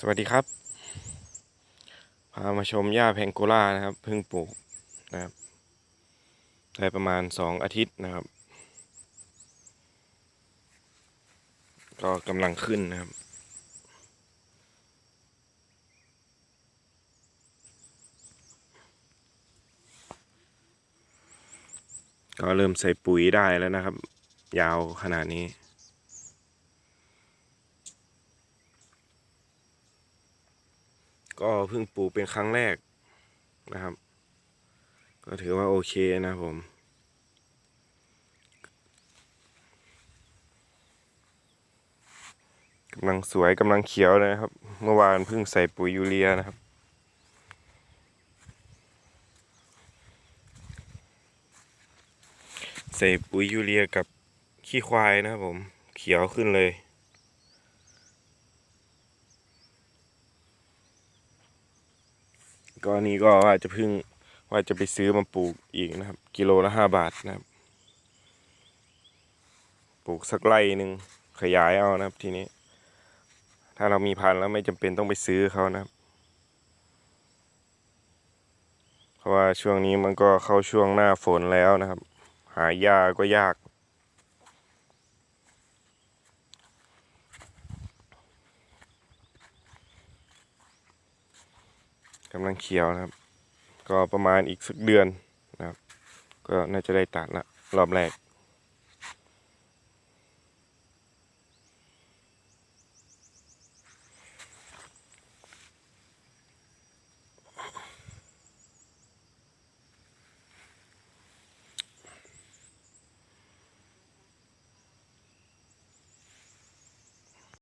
สวัสดีครับ พามาชมหญ้าแพงโกล่านะครับเพิ่งปลูกนะครับได้ประมาณสองอาทิตย์นะครับ ก็กำลังขึ้นนะครับ ก็เริ่มใส่ปุ๋ยได้แล้วนะครับ ยาวขนาดนี้ ก็เพิ่งปลูกเป็นครั้งแรกนะครับ ก็ถือว่าโอเคนะผมกำลังสวยกำลังเขียวนะครับ เมื่อวานเพิ่งใส่ปุ๋ยยูเรียนะครับใส่ปุ๋ยยูเรียกับขี้ควายนะครับผมเขียวขึ้นเลย ก็นี้ก็ว่าจะเพึ่งว่าจะไปซื้อมาปลูกอีกนะครับ กิโลละห้าบาทนะครับ ปลูกสักไร่หนึ่งขยายเอานะครับทีนี้ ถ้าเรามีพันธุ์แล้วไม่จำเป็นต้องไปซื้อเขานะครับ เพราะว่าช่วงนี้มันก็เข้าช่วงหน้าฝนแล้วนะครับ หายาก็ยาก กำลังเขียวนะครับ ก็ประมาณอีกสักเดือนนะครับ ก็น่าจะได้ตัดละรอบแรก